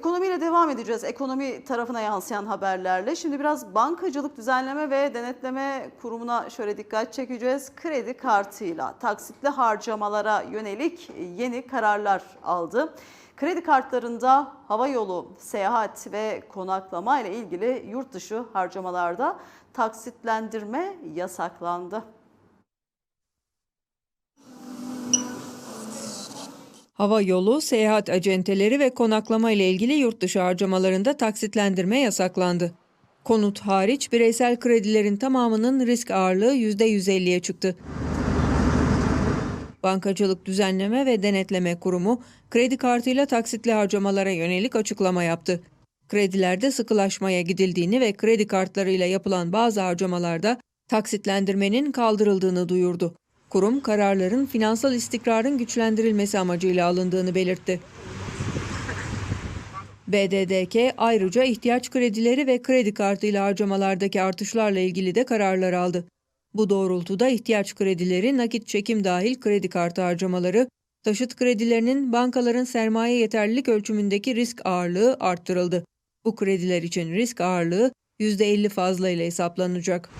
Ekonomiyle devam edeceğiz. Ekonomi tarafına yansıyan haberlerle. Şimdi biraz bankacılık düzenleme ve denetleme kurumuna şöyle dikkat çekeceğiz. Kredi kartıyla taksitli harcamalara yönelik yeni kararlar aldı. Kredi kartlarında hava yolu, seyahat ve konaklama ile ilgili yurt dışı harcamalarda taksitlendirme yasaklandı. Hava yolu, seyahat acenteleri ve konaklama ile ilgili yurt dışı harcamalarında taksitlendirme yasaklandı. Konut hariç bireysel kredilerin tamamının risk ağırlığı %150'ye çıktı. Bankacılık Düzenleme ve Denetleme Kurumu kredi kartıyla taksitli harcamalara yönelik açıklama yaptı. Kredilerde sıkılaşmaya gidildiğini ve kredi kartlarıyla yapılan bazı harcamalarda taksitlendirmenin kaldırıldığını duyurdu. Kurum kararların finansal istikrarın güçlendirilmesi amacıyla alındığını belirtti. BDDK ayrıca ihtiyaç kredileri ve kredi kartıyla harcamalardaki artışlarla ilgili de kararlar aldı. Bu doğrultuda ihtiyaç kredileri, nakit çekim dahil kredi kartı harcamaları, taşıt kredilerinin bankaların sermaye yeterlilik ölçümündeki risk ağırlığı arttırıldı. Bu krediler için risk ağırlığı %50 fazla ile hesaplanacak.